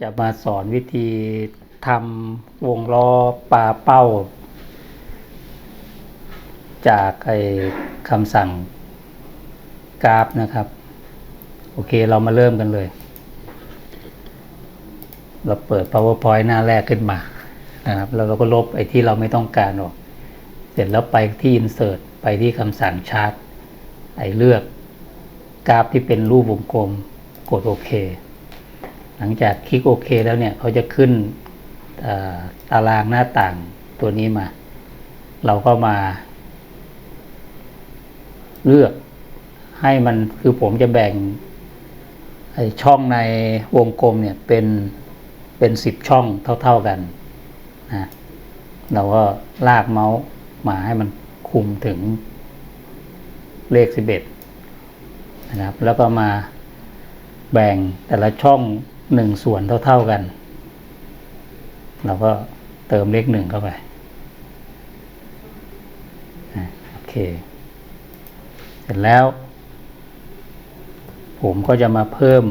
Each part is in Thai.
จะมาสอนวิธีทำวงล้อปลาเป้า จากไอ้คำสั่งกราฟนะครับ โอเคเรามาเริ่มกันเลย เราเปิด powerpoint หน้าแรกขึ้นมานะครับแล้วเราก็ลบไอ้ที่เราไม่ต้องการออก เสร็จแล้วไปที่ insert ไปที่คำสั่งชาร์ตไอ้เลือกกราฟที่เป็นรูปวงกลมกดโอเค หลังจากคลิกโอเคแล้วเนี่ยเขาจะขึ้นตารางหน้าต่างตัวนี้มา เราก็มา เลือกให้มันคือผมจะแบ่งช่องในวงกลมเนี่ยเป็นเป็นสิบช่องเท่า ๆกันนะเราก็ลากเมาส์มาให้มันคุมถึงเลขสิบเอ็ดนะครับ แล้วก็มาแบ่งแต่ละช่อง หนึ่งส่วนเท่า ๆกัน เราก็เติมเลขหนึ่งเข้าไปโอเค เสร็จแล้ว ผมก็จะมาเพิ่ม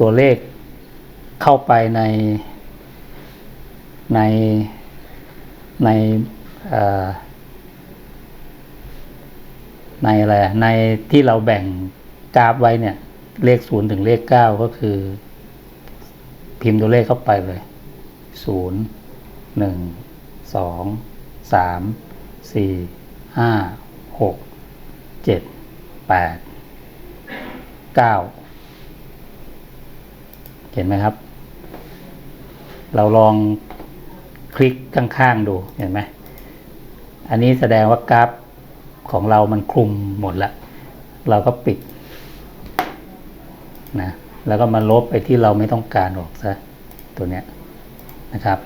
ตัวเลขเข้าไปในในในเอ่อในอะไรในที่เราแบ่งกราฟไว้เนี่ย เลขศูนย์ถึงเลขเก้าก็คือ พิมพ์ตัวเลขเข้าไปเลยศูนย์หนึ่งสองสามสี่ห้าหกเจ็ดแปดเก้าเห็นไหมครับ เราลองคลิกข้างๆดูเห็นไหมอันนี้แสดงว่ากราฟของเรามันคลุมหมดล้วเราก็ปิด นะแล้วก็มาลบไปที่เราไม่ต้องการออกซะตัวเนี้ยนะครับ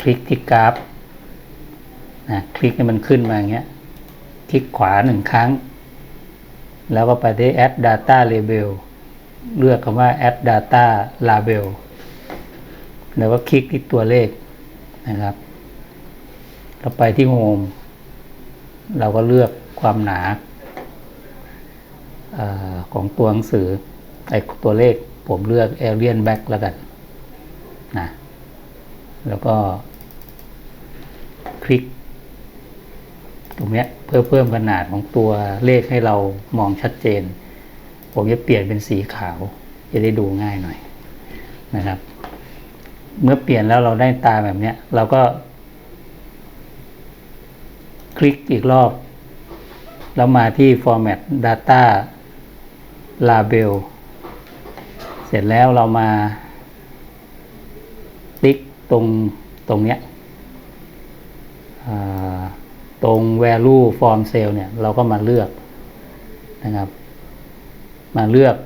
คลิกที่กราฟนะคลิกให้มันขึ้นมาอย่างเงี้ย คลิกขวาหนึ่งครั้ง แล้วก็ไปที่ add data label เลือกคำว่า add data label แล้วก็คลิกที่ตัวเลขนะครับเราไปที่ home เราก็เลือกความหนาอาของตัวหนังสือ ไอตัวเลขผมเลือก alien back แล้วกันนะแล้วก็คลิก ตรงนี้เพื่อเพิ่มขนาดของตัวเลขให้เรามองชัดเจน ผมจะเปลี่ยนเป็นสีขาว จะได้ดูง่ายหน่อยนะครับ เมื่อเปลี่ยนแล้วเราได้ตาแบบนี้เราก็ คลิกอีกรอบ แล้วมาที่ format data label เสร็จแล้วเรามา ติ๊กตรงตรงเนี้ยตรง value form cell เนี่ย เราก็มาเลือกนะครับ มาเลือก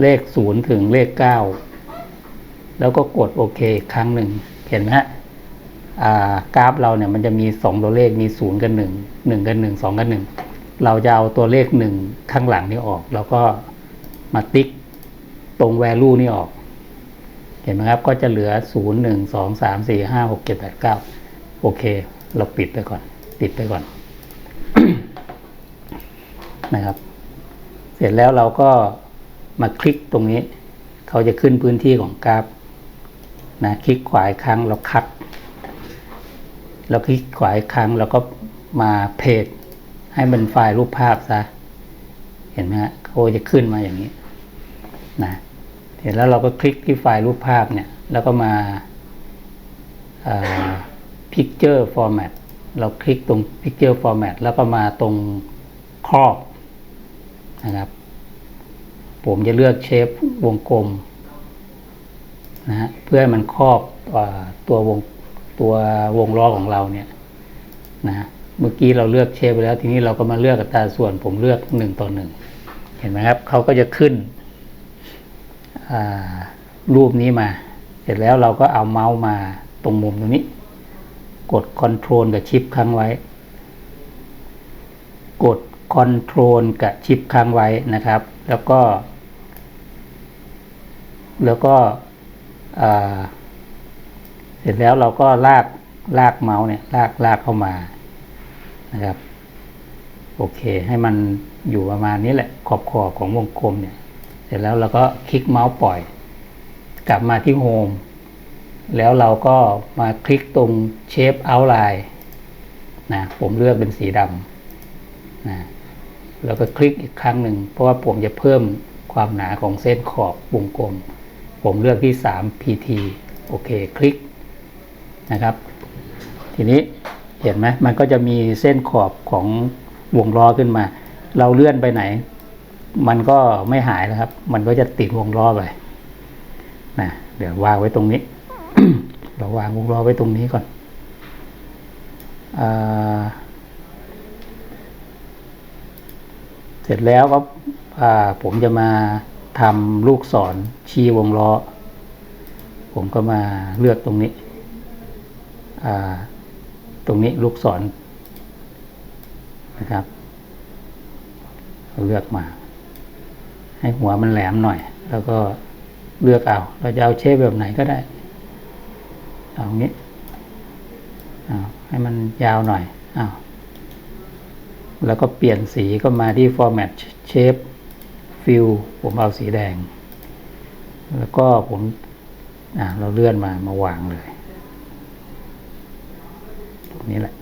เลขศูนย์ถึงเลขเก้าแล้วก็กดโอเคครั้งหนึ่ง เห็นไหมฮะกราฟเราเนี่ยมันจะมีสองตัวเลขมีศูนย์กับหนึ่งหนึ่งกับหนึ่งสองกับหนึ่ง เราจะเอาตัวเลขหนึ่งข้างหลังนี้ออก แล้วก็มาติ๊กตรง value นี่ออก เห็นไหมครับ ก็จะเหลือศูนย์หนึ่งสองสามสี่ห้าหกเจ็ดแปดเก้าโอเค เราปิดไปก่อน ปิดไปก่อน นะครับ เสร็จแล้วเราก็มาคลิกตรงนี้ เขาจะขึ้นพื้นที่ของกราฟนะคลิกขวาอีกครั้งเราคัดแล้วคลิกขวาอีกครั้งเราก็มาเพจ ให้มันไฟล์รูปภาพซะ เห็นไหมฮะเขาจะขึ้นมาอย่างนี้นะเสร็จแล้วเราก็คลิกที่ไฟล์รูปภาพเนี่ย แล้วก็มา picture format เราคลิกตรง picture format แล้วก็มาตรงครอบนะครับ ผมจะเลือกเชฟวงกลมนะฮะเพื่อให้มันครอบอตัววงตัววงล้อของเราเนี่ยนะฮะ เมื่อกี้เราเลือกเชฟไปแล้ว ทีนี้เราก็มาเลือกอัตราส่วน ผมเลือกหนึ่งต่อหนึ่งเห็นไหมครับเขาก็จะขึ้นรูปนี้มา เสร็จแล้วเราก็เอาเมาส์มาตรงมุมตรงนี้ กด Ctrl กับชิปค้างไว้ กด Ctrl กับชิปค้างไว้นะครับ แล้วก็ แล้วก็เสร็จแล้วเราก็ลากลากเมาส์เนี่ยลากลากเข้ามา นะครับ โอเค ให้มันอยู่ประมาณนี้แหละขอบขอบของวงกลมเนี่ย เสร็จแล้วเราก็คลิกเมาส์ปล่อย กลับมาที่โฮมแล้วเราก็มาคลิกตรงเชฟเอาไลน์นะผมเลือกเป็นสีดำนะแล้วก็คลิกอีกครั้งหนึ่ง เพราะว่าผมจะเพิ่มความหนาของเส้นขอบวงกลม ผมเลือกที่ 3 pt โอเค คลิกนะครับ ทีนี้ เห็นไหมมันก็จะมีเส้นขอบของวงล้อขึ้นมา เราเลื่อนไปไหน มันก็ไม่หายนะครับ มันก็จะติดวงล้อไปนะเดี๋ยววางไว้ตรงนี้ เราวางวงล้อไว้ตรงนี้ก่อนอเสร็จแล้วก็อ่าผมจะมาทำลูกศรชี้วงล้อ ผมก็มาเลือกตรงนี้อ่า ตรงนี้ลูกศรนะครับ เลือกมา ให้หัวมันแหลมหน่อย แล้วก็เลือกเอา เราจะเอาเชฟแบบไหนก็ได้เอางี้เอาให้มันยาวหน่อยเอาแล้วก็เปลี่ยนสีก็มาที่ format shape fill ผมเอาสีแดง แล้วก็ผมเราเลื่อนมามาวางเลย นี้แหละ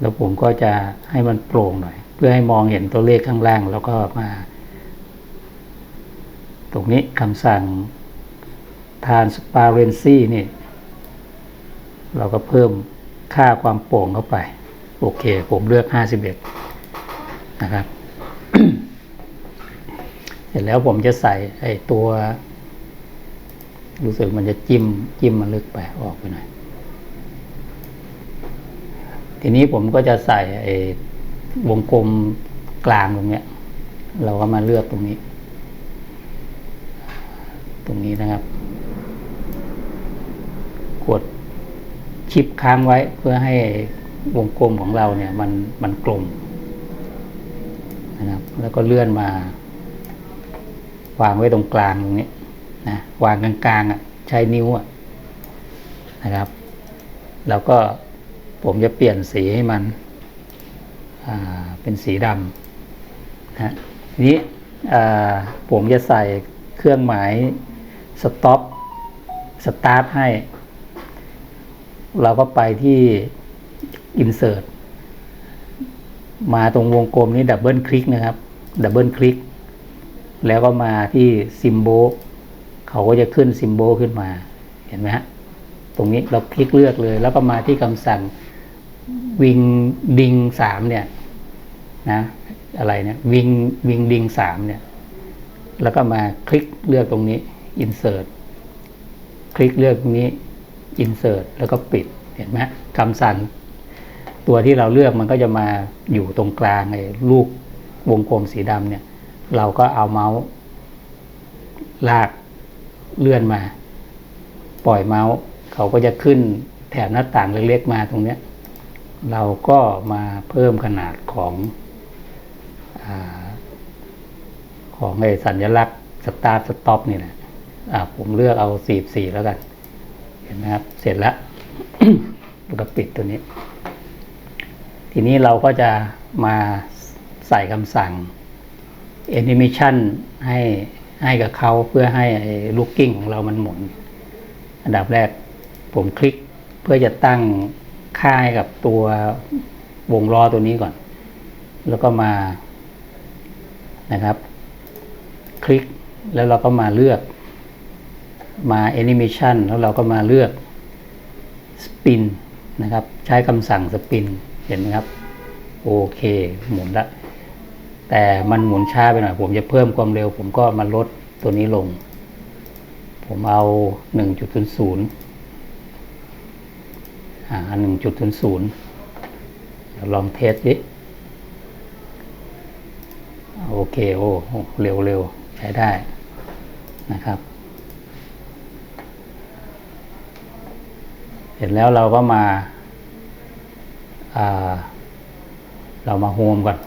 แล้วผมก็จะให้มันโปร่งหน่อย เพื่อให้มองเห็นตัวเลขข้างล่าง แล้วก็มา ตรงนี้คำสั่ง transparency นี่ เราก็เพิ่มค่าความโปร่งเข้าไป โอเค ผมเลือก 51 นะครับ เสร็จแล้วผมจะใส่ไอ้ตัว รู้สึกมันจะจิ้มจิ้มมันลึกไปออกไปหน่อย ทีนี้ผมก็จะใส่ไอ้วงกลมกลางตรงเนี้ย เราก็มาเลือกตรงนี้ ตรงนี้นะครับ กดชิปค้างไว้เพื่อให้วงกลมของเราเนี่ย มันมันกลมนะครับ แล้วก็เลื่อนมาวางไว้ตรงกลางตรงนี้ นะวางกลางๆอะใช้นิ้วอะนะครับแล้วก็ผมจะเปลี่ยนสีให้มันเป็นสีดำนะนี้ผมจะใส่เครื่องหมายสต็อปสตาร์ทให้ เราก็ไปที่ insert มาตรงวงกลมนี้ดับเบิลคลิกนะครับดับเบิลคลิกแล้วก็มาที่ซิมโบ เขาก็จะขึ้นซิมโบลขึ้นมาเห็นไหมฮะตรงนี้เราคลิกเลือกเลย แล้วก็มาที่คำสั่งวิงดิงสามเนี่ยนะอะไรเนี่ยวิงวิงดิงสามเนี่ยแล้วก็มาคลิกเลือกตรงนี้ insert คลิกเลือกตรงนี้ insert แล้วก็ปิดเห็นไหมคำสั่งตัวที่เราเลือกมันก็จะมาอยู่ตรงกลางไอ้ลูกวงกลมสีดำเนี่ย เราก็เอาเมาส์ลาก เลื่อนมา ปล่อยเมาส์เขาก็จะขึ้นแถบหน้าต่างเล็กๆมาตรงเนี้ยเราก็มาเพิ่มขนาดของอของไอ้สัญลักษณ์สตาร์ทสต็อปนี่แหละอ่าผมเลือกเอาสี่สี่แล้วกัน เห็นไหมครับ เสร็จแล้วแล้วก็ปิดตัวนี้ ทีนี้เราก็จะมาใส่คำสั่ง animation ให้ ให้กับเขาเพื่อให้ลูกกิ้งของเรามันหมุน อันดับแรกผมคลิกเพื่อจะตั้งค่าให้กับตัววงล้อตัวนี้ก่อน แล้วก็มานะครับ คลิกแล้วเราก็มาเลือกมา animation แล้วเราก็มาเลือก spin นะครับ ใช้คำสั่ง spin เห็นไหมครับ โอเค หมุนละ แต่มันหมุนช้าไปหน่อย ผมจะเพิ่มความเร็ว ผมก็มาลดตัวนี้ลง ผมเอา 1.00อ่า1.00เดี๋ยวลองเทสดิโอเค โอ้เร็วเร็วใช้ได้นะครับเสร็จแล้วเราก็มาเรามาโฮมก่อน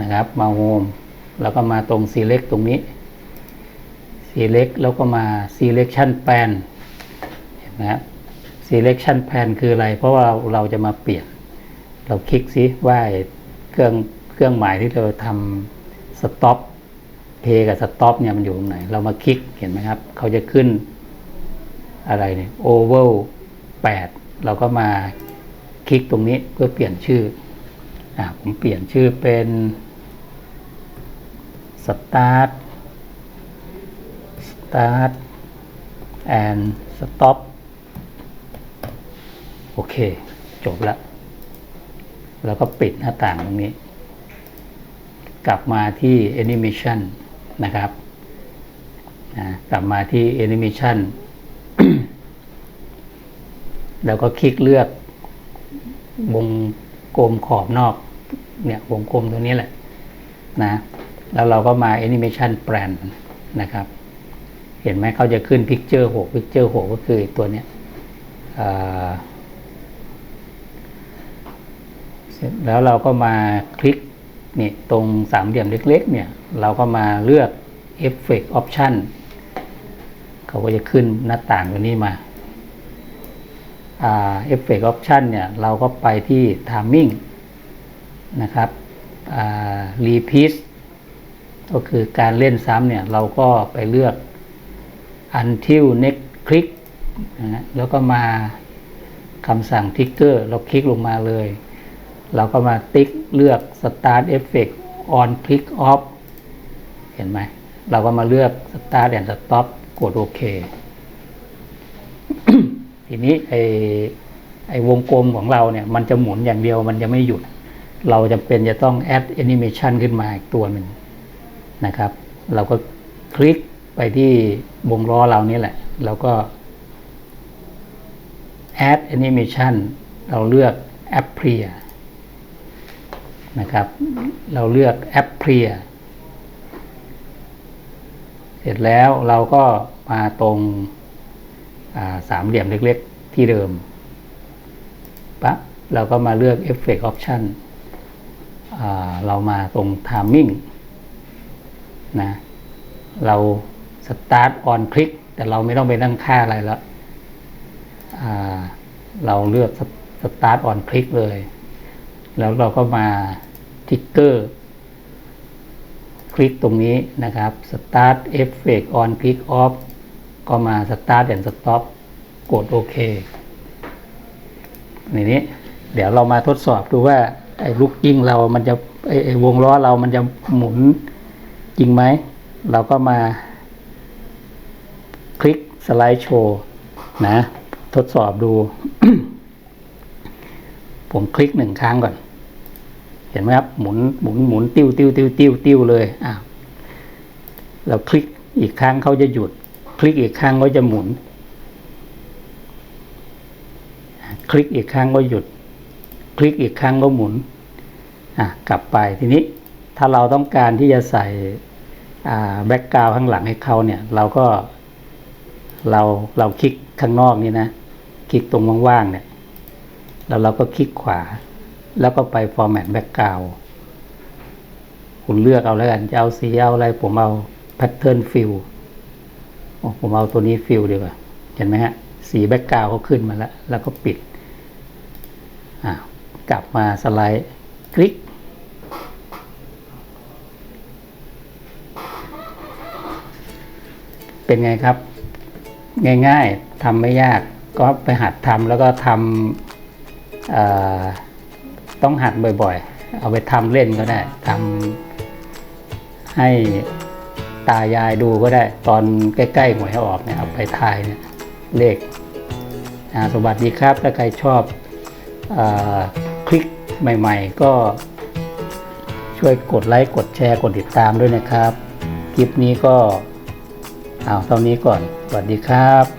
นะครับ มาโฮมแล้วก็มาตรง select ตรงนี้ select แล้วก็มา selection pan เห็นไหมครับ selection pan คืออะไร เพราะว่าเราจะมาเปลี่ยน เราคลิกซิว่าไอเครื่องเครื่องหมายที่เราทำ stop play กับ stop เนี่ยมันอยู่ตรงไหน เรามาคลิกเห็นไหมครับ เขาจะขึ้นอะไรเนี่ย oval 8 เราก็มาคลิกตรงนี้เพื่อเปลี่ยนชื่ออ่าผมเปลี่ยนชื่อเป็น start start and stop โอเค จบแล้วแล้วก็ปิดหน้าต่างตรงนี้ กลับมาที่ animation นะครับนะกลับมาที่ animation แล้วก็คลิกเลือก วงกลมขอบนอก เนี่ยวงกลมตัวนี้แหละ นะ แล้วเราก็มา animation plan นะครับ เห็นไหมเขาจะขึ้น picture 6 picture 6ก็คือตัวเนี้ยเสร็จแล้วเราก็มาคลิกนี่ตรงสามเหลี่ยมเล็ก ๆ เนี่ย เราก็มาเลือก effect option เขาก็จะขึ้นหน้าต่างตัวนี้มาเอฟเฟกต์ออปชันเนี่ย เราก็ไปที่ timing นะครับรีพีซ ก็คือการเล่นซ้ำเนี่ยเราก็ไปเลือก until next click นะฮะแล้วก็มาคำสั่ง trigger เราคลิกลงมาเลย เราก็มาติ๊กเลือก start effect on click off เห็นไหม เราก็มาเลือก start and stop กดโอเค ทีนี้ไอไอวงกลมของเราเนี่ย มันจะหมุนอย่างเดียวมันจะไม่หยุด เราจะเป็นจะต้อง add animation ขึ้นมาอีกตัวหนึ่ง นะครับ เราก็คลิกไปที่วงล้อเรานี่แหละ แล้วก็ add animation เราเลือก appear นะครับ เราเลือก appear เสร็จแล้วเราก็มาตรงสามเหลี่ยมเล็กๆที่เดิมปั๊บเราก็มาเลือก Effect Option เรามาตรง Timing นะเรา Start on Click แต่เราไม่ต้องไปนั่งค่าอะไรแล้วเราเลือก Start on Click เลย แล้วเราก็มา Trigger คลิกตรงนี้นะครับ Start Effect on Click Off ก็มา Start and Stop กดโอเคในนี้ เดี๋ยวเรามาทดสอบดูว่าไอ้ลูกยิงเรามันจะไอ้วงล้อเรามันจะหมุน จริงไหม เราก็มา คลิกสไลด์โชว์นะ ทดสอบดู ผมคลิกหนึ่งครั้งก่อน เห็นไหมครับ หมุนหมุนหมุนติ้วติ้วติ้วติ้วติ้วเลยอ่าเราคลิกอีกครั้งเขาจะหยุด คลิกอีกครั้งก็จะหมุน คลิกอีกครั้งก็หยุด คลิกอีกครั้งก็หมุนอะกลับไปทีนี้ถ้าเราต้องการที่จะใส่ แบ็กกราวข้างหลังให้เขาเนี่ยเราก็เราเราคลิกข้างนอกนี่นะคลิกตรงว่างๆเนี่ยแล้วเราก็คลิกขวา แล้วก็ไป format background คุณเลือกเอาแล้วกันจะเอาสีเอาอะไรผมเอา pattern fill ผมเอาตัวนี้ fill ดีกว่าเห็นไหมฮะ สีแบ็กกราวเขาขึ้นมาแล้ว แล้วก็ปิดกลับมาสไลด์ คลิก เป็นไงครับ ง่ายๆทำไม่ยากก็ไปหัดทำแล้วก็ทำต้องหัดบ่อยๆ เอาไปทำเล่นก็ได้ทำให้ตายายดูก็ได้ ตอนใกล้ๆหวยออกเนี่ยเอาไปทายเนี่ยเลขสวัสดีครับ ถ้าใครชอบอคลิกใหม่ๆ ก็ช่วยกดไลค์ กดแชร์ กดติดตามด้วยนะครับ คลิปนี้ก็ เอาเท่านี้ก่อนสวัสดีครับ